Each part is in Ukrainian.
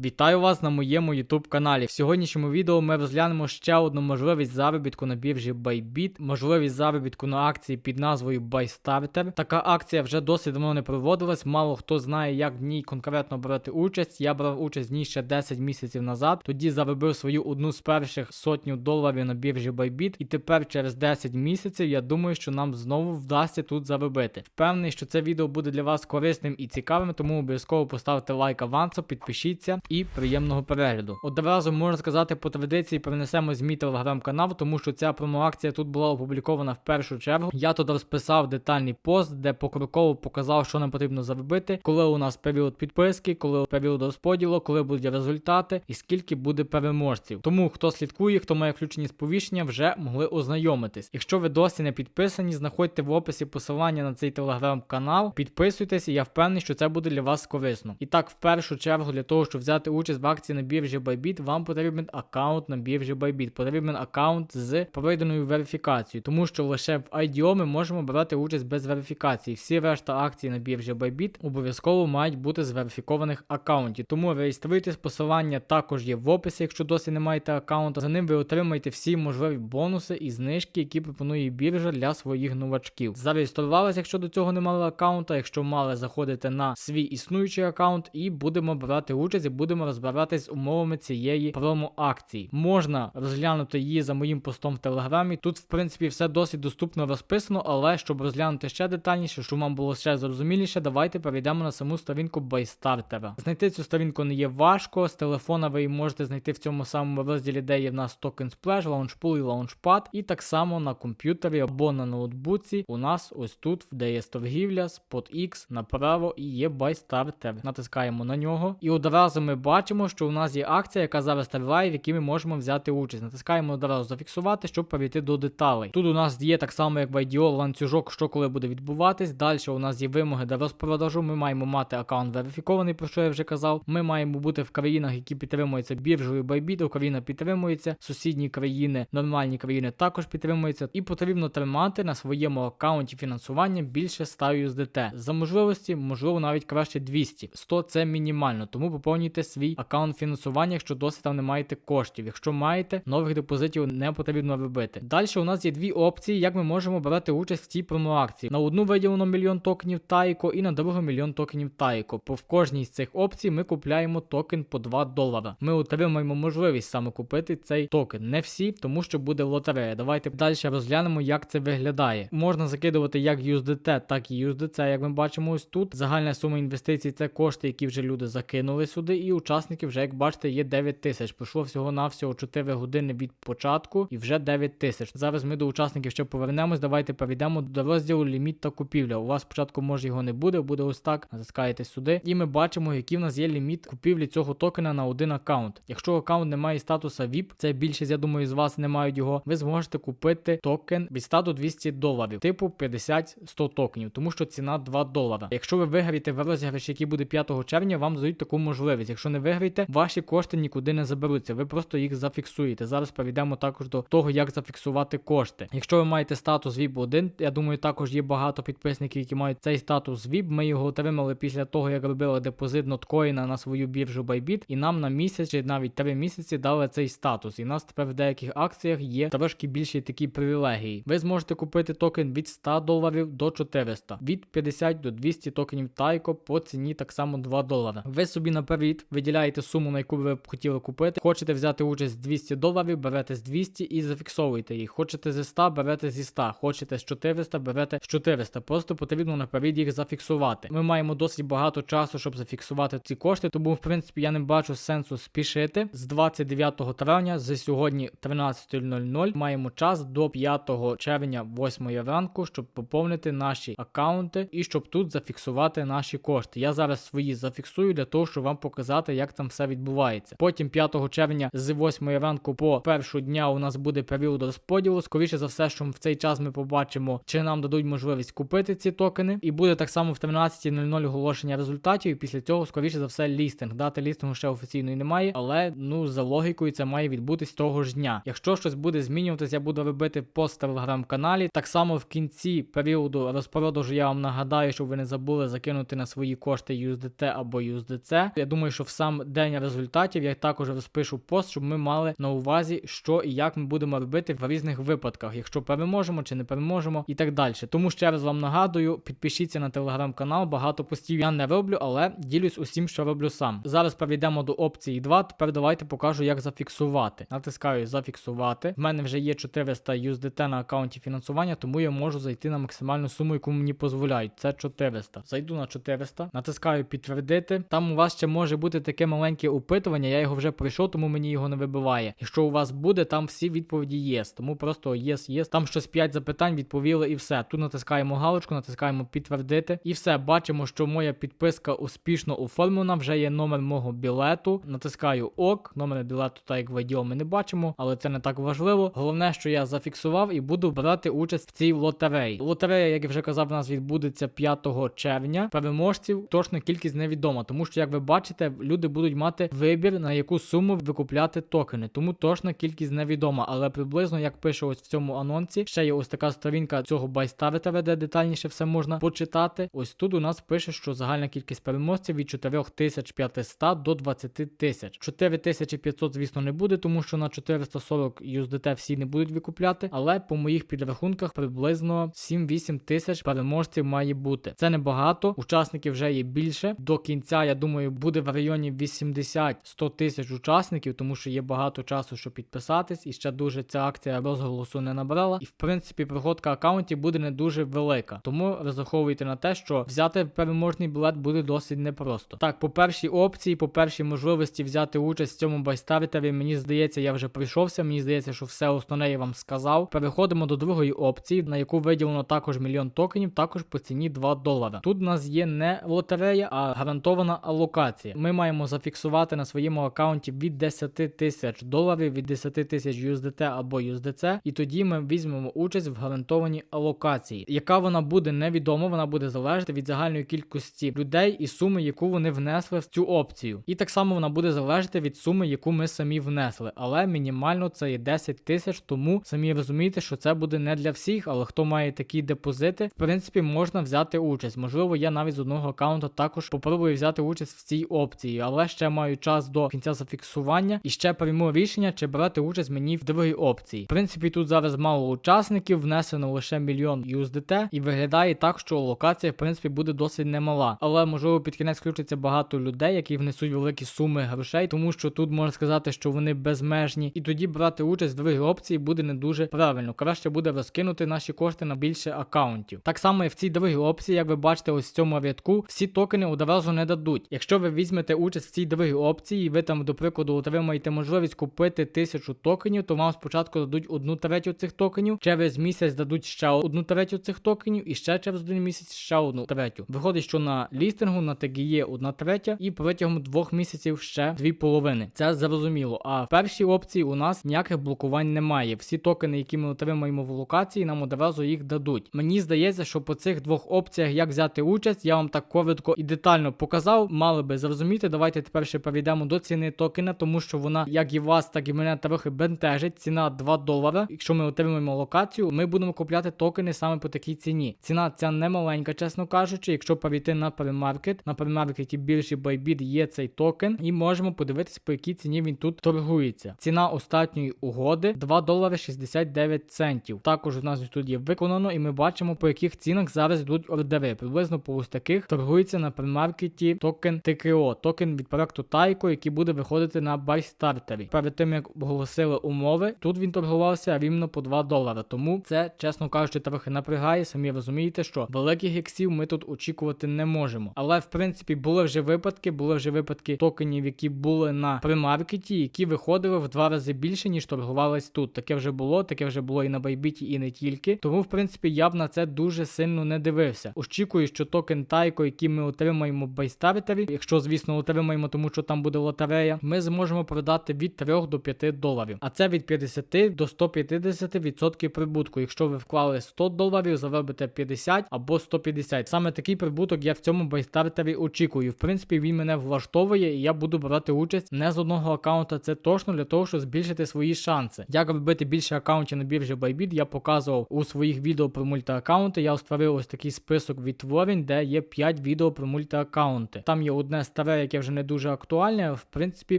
Вітаю вас на моєму YouTube каналі. В сьогоднішньому відео ми розглянемо ще одну можливість заробітку на біржі Bybit, можливість заробітку на акції під назвою BuyStarter. Така акція вже досить давно не проводилась. Мало хто знає, як в ній конкретно брати участь. Я брав участь в ній ще 10 місяців назад. Тоді заробив свою одну з перших сотню доларів на біржі Bybit. І тепер через 10 місяців я думаю, що нам знову вдасться тут заробити. Впевнений, що це відео буде для вас корисним і цікавим, тому обов'язково поставте лайк авансом, підпишіться і приємного перегляду. Одразу можна сказати по традиції перенесемо з мій телеграм-канал, тому що ця промоакція тут була опублікована в першу чергу. Я тут розписав детальний пост, де покроково показав, що нам потрібно заробити, коли у нас період підписки, коли період розподілу, коли будуть результати і скільки буде переможців. Тому хто слідкує, хто має включені сповіщення, вже могли ознайомитись. Якщо ви досі не підписані, знаходьте в описі посилання на цей телеграм-канал, підписуйтесь, і я впевнений, що це буде для вас корисно. І так, в першу чергу, для того, щоб взяти участь в акції на біржі Bybit, вам потрібен аккаунт на біржі Bybit. Потрібен аккаунт з пройденою верифікацією, тому що лише в IDO ми можемо брати участь без верифікації. Всі решта акцій на біржі Bybit обов'язково мають бути з верифікованих аккаунтів. Тому реєструйтесь, посилання також є в описі, якщо досі не маєте аккаунту. За ним ви отримаєте всі можливі бонуси і знижки, які пропонує біржа для своїх новачків. Зареєструвалися, якщо до цього не мали аккаунта. Якщо мали, заходите на свій існуючий аккаунт і будемо брати участь і будемо розбиратись з умовами цієї промо-акції. Можна розглянути її за моїм постом в телеграмі. Тут, в принципі, все досить доступно розписано, але щоб розглянути ще детальніше, щоб вам було ще зрозуміліше, давайте перейдемо на саму сторінку байстартера. Знайти цю сторінку не є важко. З телефона ви її можете знайти в цьому самому розділі, де є в нас токен Splash, Launchpool і Launchpad. І так само на комп'ютері або на ноутбуці у нас ось тут, де є торгівля, Spot X направо і є байстартер. Натискаємо на нього. І одразу ми бачимо, що у нас є акція, яка зараз триває, в якій ми можемо взяти участь. Натискаємо одразу зафіксувати, щоб перейти до деталей. Тут у нас є так само, як в IDO, ланцюжок, що коли буде відбуватись. Далі у нас є вимоги до розпродажу. Ми маємо мати аккаунт верифікований, про що я вже казав. Ми маємо бути в країнах, які підтримуються біржею Bybit. Україна підтримується, сусідні країни, нормальні країни також підтримуються. І потрібно тримати на своєму аккаунті фінансування більше 100 USDT. За можливості, можливо, навіть краще 200. 100 це мінімально, тому поповнюйте свій аккаунт фінансування, якщо досі там не маєте коштів. Якщо маєте, нових депозитів не потрібно робити. Далі у нас є дві опції, як ми можемо брати участь в цій промоакції. На одну виділено мільйон токенів Тайко і на другу мільйон токенів Тайко. По в кожній з цих опцій ми купляємо токен по 2 долара. Ми отримаємо можливість саме купити цей токен. Не всі, тому що буде лотерея. Давайте далі розглянемо, як це виглядає. Можна закидувати як USDT, так і USDC, як ми бачимо ось тут. Загальна сума інвестицій це кошти, які вже люди закинули сюди, і учасників вже, як бачите, є 9 тисяч. Пройшло всього навсього 4 години від початку і вже 9 тисяч. Зараз ми до учасників ще повернемось. Давайте перейдемо до розділу ліміт та купівля. У вас спочатку може його не буде, буде ось так. Натискаєте сюди, і ми бачимо, який в нас є ліміт купівлі цього токена на один аккаунт. Якщо аккаунт не має статуса VIP, це більшість, я думаю, з вас не мають його. Ви зможете купити токен від 100 до 200 доларів, типу 50-100 токенів, тому що ціна 2 долара. Якщо ви виграєте в розіграш, який буде 5 червня, вам дають таку можливість. Якщо не виграєте, ваші кошти нікуди не заберуться. Ви просто їх зафіксуєте. Зараз перейдемо також до того, як зафіксувати кошти. Якщо ви маєте статус VIP 1, я думаю, також є багато підписників, які мають цей статус VIP. Ми його отримали після того, як робили депозит ноткоїна на свою біржу Bybit, і нам на місяць чи навіть 3 місяці дали цей статус. І нас тепер в деяких акціях є трошки більші такі привілегії. Ви зможете купити токен від 100 доларів до 400, від 50 до 200 токенів Тайко по ціні так само 2 долара. Ви собі наперед виділяєте суму, на яку ви б хотіли купити. Хочете взяти участь з 200 доларів, берете з 200 і зафіксовуєте їх. Хочете зі 100, берете зі 100. Хочете з 400, берете з 400. Просто потрібно наперед їх зафіксувати. Ми маємо досить багато часу, щоб зафіксувати ці кошти, тому в принципі я не бачу сенсу спішити. З 29 травня, з сьогодні 13.00, маємо час до 5 червня, 8 ранку, щоб поповнити наші аккаунти і щоб тут зафіксувати наші кошти. Я зараз свої зафіксую для того, щоб вам показати, як там все відбувається. Потім 5 червня з 8 ранку по першу дня у нас буде період розподілу. Скоріше за все, що в цей час ми побачимо, чи нам дадуть можливість купити ці токени. І буде так само в 13.00 оголошення результатів. І після цього, скоріше за все, лістинг. Дати лістингу ще офіційної немає, але ну за логікою це має відбутись того ж дня. Якщо щось буде змінюватися, я буду робити пост в телеграм-каналі. Так само в кінці періоду розпродажу я вам нагадаю, щоб ви не забули закинути на свої кошти USDT або USDC. Я думаю, що в сам день результатів я також розпишу пост, щоб ми мали на увазі, що і як ми будемо робити в різних випадках, якщо переможемо чи не переможемо, і так далі. Тому ще раз вам нагадую, підпишіться на телеграм-канал. Багато постів я не роблю, але ділюсь усім, що роблю сам. Зараз перейдемо до опції 2. Тепер давайте покажу, як зафіксувати. Натискаю зафіксувати. В мене вже є 400 USDT на аккаунті фінансування, тому я можу зайти на максимальну суму, яку мені дозволяють. Це 400. Зайду на 400, натискаю підтвердити. Там у вас ще може бути таке маленьке опитування. Я його вже пройшов, тому мені його не вибиває. Якщо у вас буде, там всі відповіді єс. Тому просто єс, єс. Там щось 5 запитань відповіли і все. Тут натискаємо галочку, натискаємо підтвердити. І все, бачимо, що моя підписка успішно оформлена. Вже є номер мого білету. Натискаю ок. Номер білету, так як в відео ми не бачимо, але це не так важливо. Головне, що я зафіксував і буду брати участь в цій лотереї. Лотерея, як я вже казав, у нас відбудеться 5 червня. Переможців точно кількість невідома, тому що, як ви бачите, люди будуть мати вибір на яку суму викупляти токени. Тому точна кількість невідома. Але приблизно, як пише ось в цьому анонсі, ще є ось така сторінка цього байстаритера, де детальніше все можна почитати. Ось тут у нас пише, що загальна кількість переможців від 4500 до 20 тисяч. 4500, звісно, не буде, тому що на 440 USDT всі не будуть викупляти. Але по моїх підрахунках приблизно 7-8 тисяч переможців має бути. Це небагато. Учасників вже є більше. До кінця, я думаю, буде в районі 80-100 тисяч учасників, тому що є багато часу, щоб підписатись, і ще дуже ця акція розголосу не набрала. І в принципі, проходка аккаунтів буде не дуже велика. Тому розраховуйте на те, що взяти переможний білет буде досить непросто. Так, по першій опції, по першій можливості взяти участь в цьому байстартері, мені здається, я вже прийшовся. Мені здається, що все основне я вам сказав. Переходимо до другої опції, на яку виділено також мільйон токенів, також по ціні 2 долара. Тут у нас є не лотерея, а гарантована алокація. Ми маємо зафіксувати на своєму аккаунті від 10 тисяч доларів, від 10 тисяч USDT або USDC, і тоді ми візьмемо участь в гарантованій алокації. Яка вона буде невідомо, вона буде залежати від загальної кількості людей і суми, яку вони внесли в цю опцію. І так само вона буде залежати від суми, яку ми самі внесли. Але мінімально це є 10 тисяч, тому самі розумієте, що це буде не для всіх, але хто має такі депозити, в принципі, можна взяти участь. Можливо, я навіть з одного аккаунта також попробую взяти участь в цій опції, але ще маю час до кінця зафіксування і ще прийму рішення, чи брати участь мені в другій опції. В принципі, тут зараз мало учасників, внесено лише мільйон USDT, і виглядає так, що локація, в принципі, буде досить немала. Але можливо під кінець включиться багато людей, які внесуть великі суми грошей, тому що тут можна сказати, що вони безмежні, і тоді брати участь в другій опції буде не дуже правильно. Краще буде розкинути наші кошти на більше аккаунтів. Так само і в цій другій опції, як ви бачите, ось в цьому рядку всі токени одразу не дадуть. Якщо ви візьмете участь в цій другій опції, і ви там, до прикладу, отримаєте можливість купити тисячу токенів, то вам спочатку дадуть одну третю цих токенів, через місяць дадуть ще одну третю цих токенів, і ще через один місяць ще одну третю. Виходить, що на лістингу на TGE одна третя, і протягом двох місяців ще дві половини. Це зрозуміло. А в першій опції у нас ніяких блокувань немає. Всі токени, які ми отримаємо в локації, нам одразу їх дадуть. Мені здається, що по цих двох опціях, як взяти участь, я вам так коротко і детально показав. Мали би зрозуміти. Давайте тепер ще перейдемо до ціни токена, тому що вона, як і вас, так і мене трохи бентежить. Ціна 2 долара. Якщо ми отримаємо локацію, ми будемо купляти токени саме по такій ціні. Ціна ця не маленька, чесно кажучи. Якщо перейти на премаркет, на премаркеті більший Bybit є цей токен, і можемо подивитися, по якій ціні він тут торгується. Ціна остатньої угоди 2 долари 69 центів. Також у нас тут є виконано, і ми бачимо, по яких цінах зараз йдуть ордери. Приблизно по ось таких торгується на премаркеті токен ТКО, токен від проекту Тайко, який буде виходити на байстартері. Перед тим як оголосили умови, тут він торгувався рівно по 2 долара. Тому це, чесно кажучи, трохи напрягає. Самі розумієте, що великих іксів ми тут очікувати не можемо. Але в принципі були вже випадки, були вже випадки токенів, які були на премаркеті, які виходили в два рази більше, ніж торгувались тут. Таке вже було, таке вже було і на Байбіті, і не тільки. Тому, в принципі, я б на це дуже сильно не дивився. Очікую, що токен Тайко, який ми отримаємо в байстартері, якщо, звісно, отримаємо, тому що там буде лотерея, ми зможемо продати від 3 до 5 доларів. А це від 50 до 150% прибутку. Якщо ви вклали 100 доларів, заробите 50 або 150. Саме такий прибуток я в цьому байстартері очікую. В принципі, він мене влаштовує, і я буду брати участь не з одного аккаунта. Це точно для того, щоб збільшити свої шанси. Як робити більше аккаунтів на біржі Bybit, я показував у своїх відео про мультиаккаунти. Я створив ось такий список відтворень, де є 5 відео про мультиаккаунти. Там є одне старе, яке яке вже не дуже актуальне. В принципі,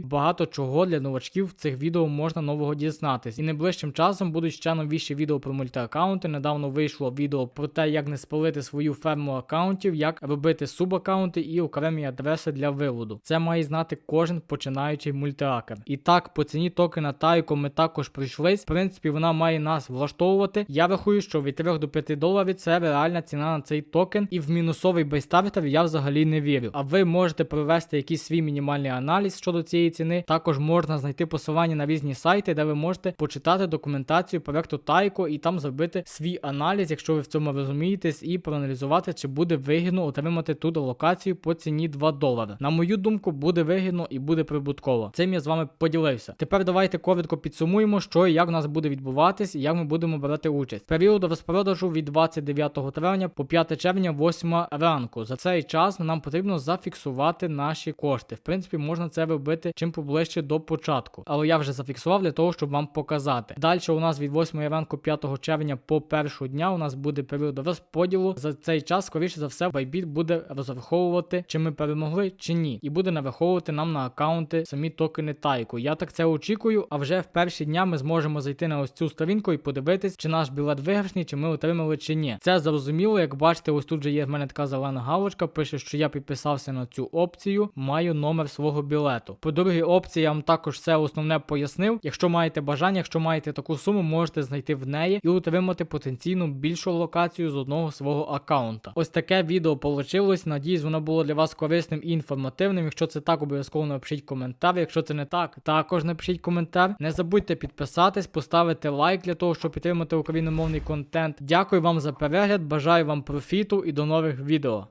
багато чого для новачків в цих відео можна нового дізнатись. І найближчим часом будуть ще новіші відео про мультиаккаунти. Недавно вийшло відео про те, як не спалити свою ферму аккаунтів, як робити субаккаунти і окремі адреси для виводу. Це має знати кожен починаючий мультиакер. І так, по ціні токена Тайко ми також прийшлись. В принципі, вона має нас влаштовувати. Я рахую, що від 3 до 5 доларів це реальна ціна на цей токен. І в мінусовий байстартер я взагалі не вірю. А ви можете провести якийсь свій мінімальний аналіз щодо цієї ціни. Також можна знайти посилання на різні сайти, де ви можете почитати документацію проекту Тайко і там зробити свій аналіз, якщо ви в цьому розумієтесь, і проаналізувати, чи буде вигідно отримати ту локацію по ціні 2 долари. На мою думку, буде вигідно і буде прибутково. Цим я з вами поділився. Тепер давайте коротко підсумуємо, що і як у нас буде відбуватись, і як ми будемо брати участь. Період розпродажу від 29 травня по 5 червня, 8 ранку. За цей час нам потрібно зафіксувати наші кошти. В принципі, можна це робити чим поближче до початку. Але я вже зафіксував для того, щоб вам показати. Далі у нас від 8 ранку 5 червня по першу дня у нас буде період розподілу. За цей час, скоріше за все, Bybit буде розраховувати, чи ми перемогли, чи ні, і буде нараховувати нам на аккаунти самі токени Тайку. Я так це очікую. А вже в перші дня ми зможемо зайти на ось цю сторінку і подивитись, чи наш білет виграшний, чи ми отримали, чи ні. Це зрозуміло. Як бачите, ось тут же є в мене така зелена галочка. Пише, що я підписався на цю опцію, маю номер свого білету. По другій опції я вам також все основне пояснив. Якщо маєте бажання, якщо маєте таку суму, можете знайти в неї і отримати потенційну більшу локацію з одного свого аккаунта. Ось таке відео получилось. Надіюсь, воно було для вас корисним і інформативним. Якщо це так, обов'язково напишіть коментар. Якщо це не так, також напишіть коментар. Не забудьте підписатись, поставити лайк для того, щоб підтримати україномовний контент. Дякую вам за перегляд, бажаю вам профіту і до нових відео.